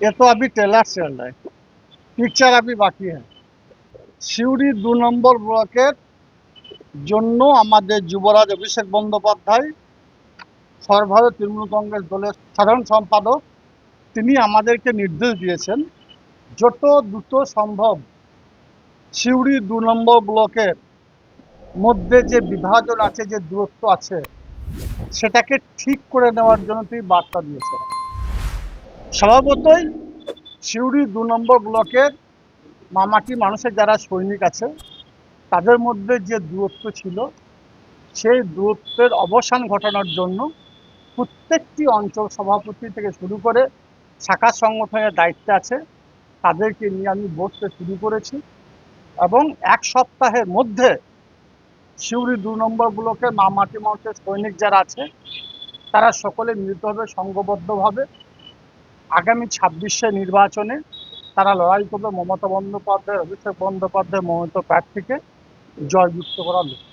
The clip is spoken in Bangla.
ये तो अभी ट्रेलर चल रहा है पिक्चर अभी बाकी है সিউড়ি দু নম্বর ব্লকের জন্য আমাদের যুবরাজ অভিষেক বন্দ্যোপাধ্যায় সর্বভারত তৃণমূল কংগ্রেস দলের সাধারণ সম্পাদক তিনি আমাদেরকে নির্দেশ দিয়েছেন যত দ্রুত সম্ভব সিউড়ি দু নম্বর ব্লকের মধ্যে যে বিভাজন আছে যে দূরত্ব আছে সেটাকে ঠিক করে নেওয়ার জন্য তিনি বার্তা দিয়েছেন স্বভাবতই সিউড়ি দু নম্বর ব্লকের মামাটি মানুষের যারা সৈনিক আছে, তাদের মধ্যে যে দূরত্ব ছিল, সেই দূরত্বের অবসান ঘটানোর জন্য প্রত্যেকটি অঞ্চল সভাপতি থেকে শুরু করে শাখা সংগঠনের দায়িত্বে আছে, তাদেরকে নিয়ে আমি বসতে শুরু করেছি এবং এক সপ্তাহের মধ্যে সিউড়ি দু নম্বর ব্লকের মামাটি মানুষের সৈনিক যারা আছে, তারা সকলে মিলিতভাবে, সংঘবদ্ধভাবে আগামী ছাব্বিশে নির্বাচনে তারা লড়াই করবে মমতা বন্দ্যোপাধ্যায় অভিষেক বন্দ্যোপাধ্যায় মমতা প্রার্থীকে জয়যুক্ত করার লক্ষ্যে।